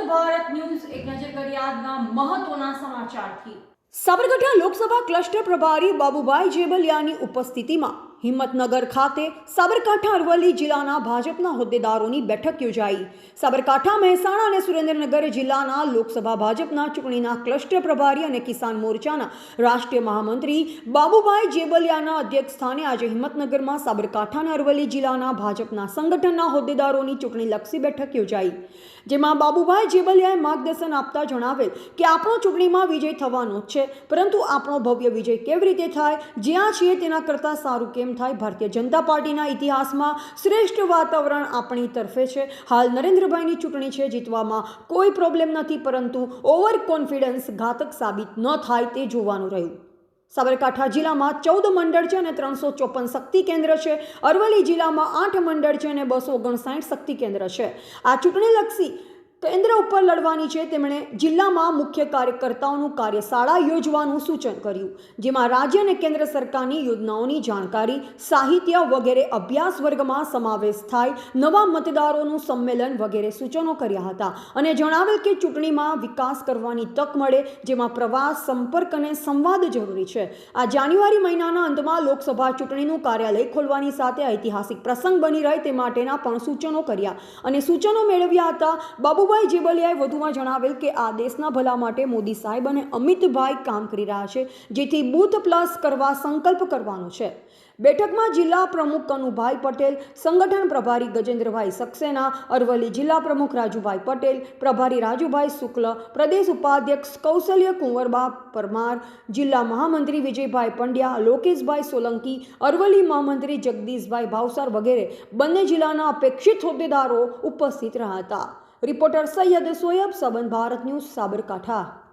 નમસ્કાર ભારત ન્યૂઝ એક નજર કરી આજના મહત્વના સમાચારથી. સાબરકાંઠા લોકસભા ક્લસ્ટર પ્રભારી બાબુભાઈ જેબલિયાની ઉપસ્થિતિમાં હિંમતનગર ખાતે સાબરકાંઠા અરવલ્લી જિલ્લાના ભાજપના હોદ્દેદારોની બેઠક યોજાઈ. સાબરકાંઠા, મહેસાણા અને સુરેન્દ્રનગર જિલ્લાના લોકસભા ભાજપના ચૂંટણીના ક્લસ્ટર પ્રભારી અને કિસાન મોરચાના રાષ્ટ્રીય મહામંત્રી બાબુભાઈ જેબલિયાના અધ્યક્ષ સ્થાને આજે હિંમતનગરમાં સાબરકાંઠા અને અરવલ્લી જિલ્લાના ભાજપના સંગઠનના હોદ્દેદારોની ચૂંટણીલક્ષી બેઠક યોજાઈ. જેમાં બાબુભાઈ જેબલિયાએ માર્ગદર્શન આપતા જણાવેલ કે આપણો ચૂંટણીમાં વિજય થવાનો જ છે, પરંતુ આપણો ભવ્ય વિજય કેવી રીતે થાય, જ્યાં છીએ તેના કરતાં સારું કેમ થાય. ભારતીય જનતા પાર્ટીના ઇતિહાસમાં શ્રેષ્ઠ વાતાવરણ આપણી તરફે છે. હાલ નરેન્દ્રભાઈની ચૂંટણી છે. જીતવામાં કોઈ પ્રોબ્લેમ નથી, પરંતુ ઓવર કોન્ફિડન્સ ઘાતક સાબિત ન થાય તે જોવાનું રહ્યું. સાબરકાંઠા જિલ્લામાં ચૌદ મંડળ છે અને ત્રણસો ચોપન શક્તિ કેન્દ્ર છે. અરવલ્લી જિલ્લામાં આઠ મંડળ છે અને બસો ઓગણસાઠ શક્તિ કેન્દ્ર છે. આ ચૂંટણીલક્ષી કેન્દ્ર ઉપર લડવાની છે તેમણે જિલ્લામાં મુખ્ય કાર્યકર્તાઓનું કાર્યશાળા યોજવાનું સૂચન કર્યું, જેમાં રાજ્ય અને કેન્દ્ર સરકારની યોજનાઓની જાણકારી, સાહિત્ય વગેરે અભ્યાસ વર્ગમાં સમાવેશ થાય, નવા મતદારોનું સંમેલન વગેરે સૂચનો કર્યા હતા અને જણાવેલ કે ચૂંટણીમાં વિકાસ કરવાની તક મળે, જેમાં પ્રવાસ, સંપર્ક અને સંવાદ જરૂરી છે. આ જાન્યુઆરી મહિનાના અંતમાં લોકસભા ચૂંટણીનું કાર્યાલય ખોલવાની સાથે ઐતિહાસિક પ્રસંગ બની રહે તે માટેના પણ સૂચનો કર્યા અને સૂચનો મેળવ્યા હતા. બાબુભાઈ જેબલિયાએ વધુમાં જણાવેલ કે આ દેશના ભલા માટે મોદી સાહેબ અને અમિતભાઈ કામ કરી રહ્યા છે, જેથી બૂથ પ્લસ કરવા સંકલ્પ કરવાનો છે. બેઠકમાં જિલ્લા પ્રમુખ કનુભાઈ પટેલ, સંગઠન પ્રભારી ગજેન્દ્રભાઈ સક્સેના, અરવલ્લી જિલ્લા પ્રમુખ રાજુભાઈ પટેલ, પ્રભારી રાજુભાઈ શુક્લ, પ્રદેશ ઉપાધ્યક્ષ કૌશલ્ય કુંવરબા પરમાર, જિલ્લા મહામંત્રી વિજયભાઈ પંડ્યા, લોકેશભાઈ સોલંકી, અરવલ્લી મહામંત્રી જગદીશભાઈ ભાવસાર વગેરે બંને જિલ્લાના અપેક્ષિત હોદ્દેદારો ઉપસ્થિત રહ્યા હતા. Reporter Saiyad Soyab Saban Bharat news Sabarkantha.